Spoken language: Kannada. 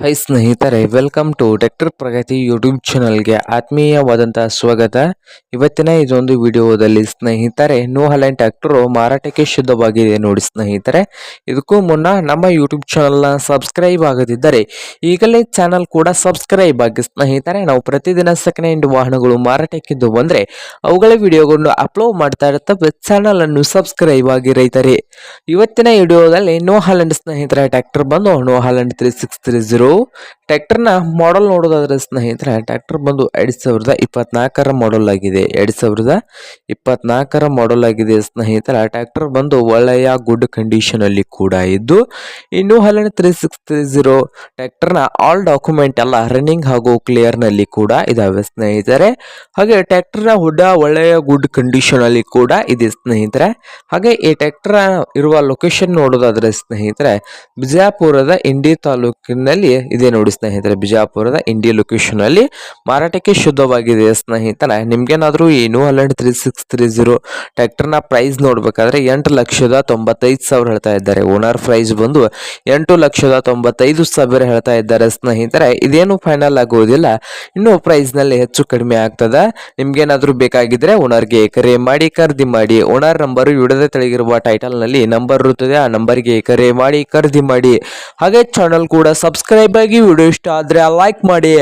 ಹೈ ಸ್ನೇಹಿತರೆ welcome to doctor Pragati YouTube ಚಾನಲ್ಗೆ ಆತ್ಮೀಯವಾದಂತಹ ಸ್ವಾಗತ. ಇವತ್ತಿನ ಇದೊಂದು ವಿಡಿಯೋದಲ್ಲಿ ಸ್ನೇಹಿತರೆ ನೋ ಹಲೆಂಡ್ ಟ್ರ್ಯಾಕ್ಟರ್ ಮಾರಾಟಕ್ಕೆ ಶುದ್ಧವಾಗಿದೆ ನೋಡಿ ಸ್ನೇಹಿತರೆ. ಇದಕ್ಕೂ ಮುನ್ನ ನಮ್ಮ ಯೂಟ್ಯೂಬ್ ಚಾನಲ್ನ ಸಬ್ಸ್ಕ್ರೈಬ್ ಆಗದಿದ್ದರೆ ಈಗಲೇ ಚಾನಲ್ ಕೂಡ ಸಬ್ಸ್ಕ್ರೈಬ್ ಆಗಿ ಸ್ನೇಹಿತರೆ, ನಾವು ಪ್ರತಿದಿನ ಸೆಕೆಂಡ್ ಹ್ಯಾಂಡ್ ವಾಹನಗಳು ಮಾರಾಟಕ್ಕಿದ್ದು ಬಂದರೆ ಅವುಗಳ ವಿಡಿಯೋಗಳನ್ನು ಅಪ್ಲೋಡ್ ಮಾಡ್ತಾ ಇರ್ತವೆ ಚಾನಲನ್ನು ಸಬ್ಸ್ಕ್ರೈಬ್ ಆಗಿ ರೈತರೆ. ಇವತ್ತಿನ ವಿಡಿಯೋದಲ್ಲಿ ನೋ ಹಾಲೆಂಡ್ ಸ್ನೇಹಿತರೆ ಟ್ಯಾಕ್ಟರ್ ಬಂದು New Holland three six three zero ಟ್ರ್ಯಾಕ್ಟರ್ನ ಮಾಡಲ್ ನೋಡೋದಾದ್ರೆ ಸ್ನೇಹಿತರೆ, ಟ್ರ್ಯಾಕ್ಟರ್ ಬಂದು ಎರಡು ಸಾವಿರದ ಇಪ್ಪತ್ನಾಲ್ಕರ ಮಾಡಲ್ ಆಗಿದೆ. ಎರಡು ಸಾವಿರದ ಇಪ್ಪತ್ನಾಲ್ಕರ ಮಾಡಲ್ ಆಗಿದೆ ಸ್ನೇಹಿತರೆ, ಟ್ರ್ಯಾಕ್ಟರ್ ಬಂದು ಒಳ್ಳೆಯ ಗುಡ್ ಕಂಡೀಷನ್ ಅಲ್ಲಿ ಕೂಡ ಇದ್ದು, ಇನ್ನು Holland three six three zero ಟ್ರ್ಯಾಕ್ಟರ್ನ ಆಲ್ ಡಾಕ್ಯುಮೆಂಟ್ ಎಲ್ಲ ರನ್ನಿಂಗ್ ಹಾಗೂ ಕ್ಲಿಯರ್ನಲ್ಲಿ ಕೂಡ ಇದಾವೆ ಸ್ನೇಹಿತರೆ. ಹಾಗೆ ಟ್ರ್ಯಾಕ್ಟರ್ನ ಹುಡ್ಡ ಒಳ್ಳೆಯ ಗುಡ್ ಕಂಡೀಷನ್ ಅಲ್ಲಿ ಕೂಡ ಇದೆ ಸ್ನೇಹಿತರೆ. ಹಾಗೆ ಈ ಟ್ರ್ಯಾಕ್ಟರ್ ಇರುವ ಲೊಕೇಶನ್ ನೋಡೋದಾದ್ರೆ ಸ್ನೇಹಿತರೆ, ಬಿಜಾಪುರದ ಇಂಡಿ ತಾಲೂಕಿನಲ್ಲಿ ಇದೆ ನೋಡಿ ಸ್ನೇಹಿತರೆ, ಬಿಜಾಪುರದ ಇಂಡಿ ಲೊಕೇಶನ್ ಅಲ್ಲಿ ಮಾರಾಟಕ್ಕೆ ಶುದ್ಧವಾಗಿದೆ ಸ್ನೇಹಿತರೆ. ನಿಮ್ಗೇನಾದ್ರೂ ಈ New Holland three six three zero ಟ್ರ್ಯಾಕ್ಟರ್ನ ಪ್ರೈಸ್ ನೋಡ್ಬೇಕಾದ್ರೆ ಎಂಟು ಲಕ್ಷದ ತೊಂಬತ್ತೈದು ಸಾವಿರ ಹೇಳ್ತಾ ಇದ್ದಾರೆ. ಓನರ್ ಪ್ರೈಸ್ ಬಂದು ಎಂಟು ಲಕ್ಷದ ತೊಂಬತ್ತೈದು ಸಾವಿರ ಹೇಳ್ತಾ ಇದ್ದಾರೆ ಸ್ನೇಹಿತರೆ. ಇದೇನು ಫೈನಲ್ ಆಗುವುದಿಲ್ಲ ಇನ್ನು ಪ್ರೈಸ್ನಲ್ಲಿ ಹೆಚ್ಚು ಕಡಿಮೆ ಆಗ್ತದ. ನಿಮ್ಗೇನಾದ್ರೂ ಬೇಕಾಗಿದ್ರೆ ಓನರ್ಗೆ ಕರೆ ಮಾಡಿ, ಖರೀದಿ ಮಾಡಿ. ಓನರ್ ನಂಬರ್ ಇಡದೆ ತೆಳಗಿರುವ ಟೈಟಲ್ನಲ್ಲಿ ನಂಬರ್ ಇರುತ್ತದೆ. ಆ ನಂಬರ್ಗೆ ಕರೆ ಮಾಡಿ, ಖರೀದಿ ಮಾಡಿ. ಹಾಗೆ ಚಾನಲ್ ಕೂಡ ಸಬ್ಸ್ಕ್ರೈಬ್ ಆಗಿ ವಿಡಿಯೋ ಇಷ್ಟ ಆದರೆ ಲೈಕ್ ಮಾಡಿ.